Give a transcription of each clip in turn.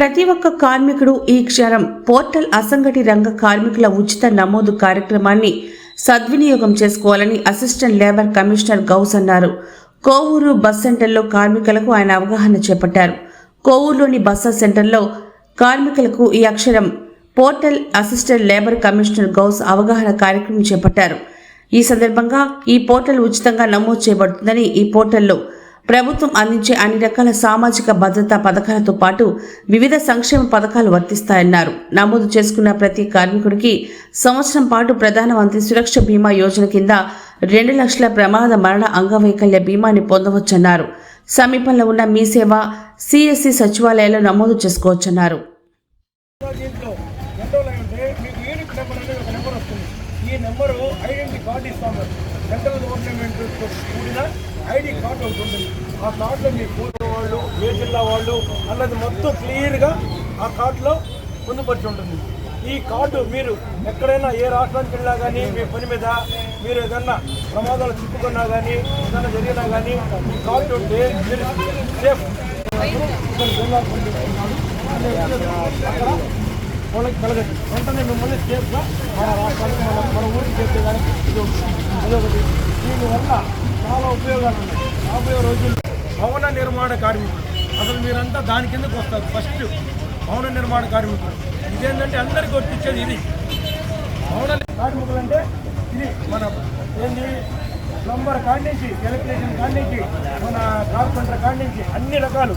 ప్రతి ఒక్క కార్మికుడు ఈ క్షణం పోర్టల్ అసంఘటి రంగ కార్మికుల ఉచిత నమోదు కార్యక్రమాన్ని సద్వినియోగం చేసుకోవాలని అసిస్టెంట్ లేబర్ కమిషనర్ గౌస్ అన్నారు. కోవూరు బస్ సెంటర్లో కార్మికులకు ఆయన అవగాహన చేపట్టారు. కోవూరులోని బస్ సెంటర్లో కార్మికులకు ఈ అక్షరం portal assistant labour commissioner Ghouse అవగాహన కార్యక్రమం చేపట్టారు. ఈ సందర్భంగా ఈ పోర్టల్ ఉచితంగా నమోదు చేయబడుతుందని ఈ పోర్టల్లో ప్రభుత్వం అందించే అన్ని రకాల సామాజిక భద్రతా పథకాలతో పాటు వివిధ సంక్షేమ పథకాలు వర్తిస్తాయన్నారు. నమోదు చేసుకున్న ప్రతి కార్మికుడికి సంవత్సరం పాటు ప్రధానమంత్రి సురక్ష బీమా యోజన కింద రెండు లక్షల ప్రమాద మరణ అంగవైకల్య బీమాని పొందవచ్చన్నారు. సమీపంలో ఉన్న మీ సేవ సిఎస్సి సచివాలయాల్లో నమోదు చేసుకోవచ్చన్నారు. ఈ నెంబరు ఐడెంటిటీ కార్డు ఇస్తాము. సెంట్రల్ గవర్నమెంట్ కూడిన ఐడి కార్డు ఒకటి ఉంటుంది. ఆ కార్డులో మీ ఫోటో వాళ్ళు ఏ జిల్లా వాళ్ళు అన్నది మొత్తం క్లియర్గా ఆ కార్డులో పొందుపరిచి ఉంటుంది. ఈ కార్డు మీరు ఎక్కడైనా ఏ రాష్ట్రానికి వెళ్ళినా కానీ మీ పని మీద మీరు ఏదన్నా ప్రమాదాలు చిక్కుకున్నా కానీ ఏదైనా జరిగినా కానీ ఈ కార్డు ఉంటే మీరు సేఫ్ అక్కడ వాళ్ళకి కలగదు వెంటనే మిమ్మల్ని సేఫ్గా మన రాష్ట్రానికి మన మన ఊరికి చేసేదానికి ఇది అదొకటి. దీనివల్ల చాలా ఉపయోగాలు ఉన్నాయి రాబోయే రోజుల్లో భవన నిర్మాణ కార్మికులు. అసలు మీరంతా దాని కిందకు వస్తారు. ఫస్ట్ భవన నిర్మాణ కార్మికులు. ఇదేంటంటే అందరికీ వర్తించేది ఇది. భవన కార్మికులు అంటే ఇది మన ఏంటి ప్లంబర్ కాడి నుంచి ఎలక్ట్రీషియన్ కాడి నుంచి మన కార్పెంటర్ కాడి నుంచి అన్ని రకాలు.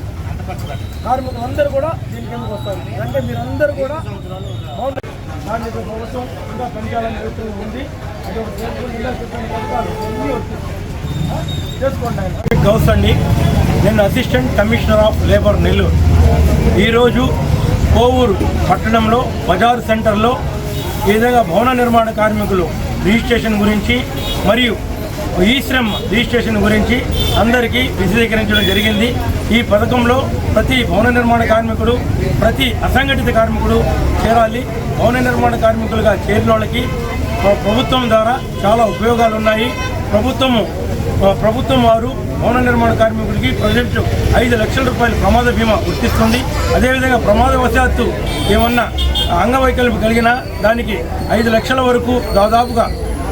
కార్మికులు అందరూ కూడా దీని కిందకు వస్తారు? అంటే మీరందరూ కూడా మౌన దాన్ని ప్రభుత్వం ఇంకా పెంచాలని చెప్తూ ఉంది. అది ఒక ప్రభుత్వం చెప్పిన పథకాలు అన్నీ వర్తిస్తాయి. చేసుకోండి గౌస్ అండి నేను assistant commissioner of labour Nellore. ఈరోజు కోవూరు పట్టణంలో బజార్ సెంటర్లో ఈ విధంగా భవన నిర్మాణ కార్మికులు రిజిస్ట్రేషన్ గురించి మరియు ఈ శ్రమ్ రిజిస్ట్రేషన్ గురించి అందరికీ విశదీకరించడం జరిగింది. ఈ పథకంలో ప్రతి భవన నిర్మాణ కార్మికుడు ప్రతి అసంఘటిత కార్మికుడు చేరాలి. భవన నిర్మాణ కార్మికులుగా చేరిన వాళ్ళకి ప్రభుత్వం ద్వారా చాలా ఉపయోగాలు ఉన్నాయి. ప్రభుత్వము ప్రభుత్వం వారు భవన నిర్మాణ కార్మికుడికి ప్రజెంట్ ఐదు లక్షల రూపాయల ప్రమాద బీమా వర్తిస్తుంది అదేవిధంగా ప్రమాదవశాత్తు ఏమన్నా అంగవైకల్యం కలిగినా దానికి ఐదు లక్షల వరకు దాదాపుగా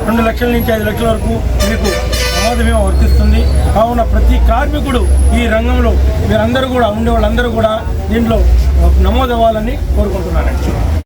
రెండు లక్షల నుంచి ఐదు లక్షల వరకు మీకు ప్రమాద బీమా వర్తిస్తుంది. కావున ప్రతి కార్మికుడు ఈ రంగంలో మీరందరూ కూడా ఉండే వాళ్ళందరూ కూడా దీంట్లో నమోదవ్వాలని కోరుకుంటున్నానండి.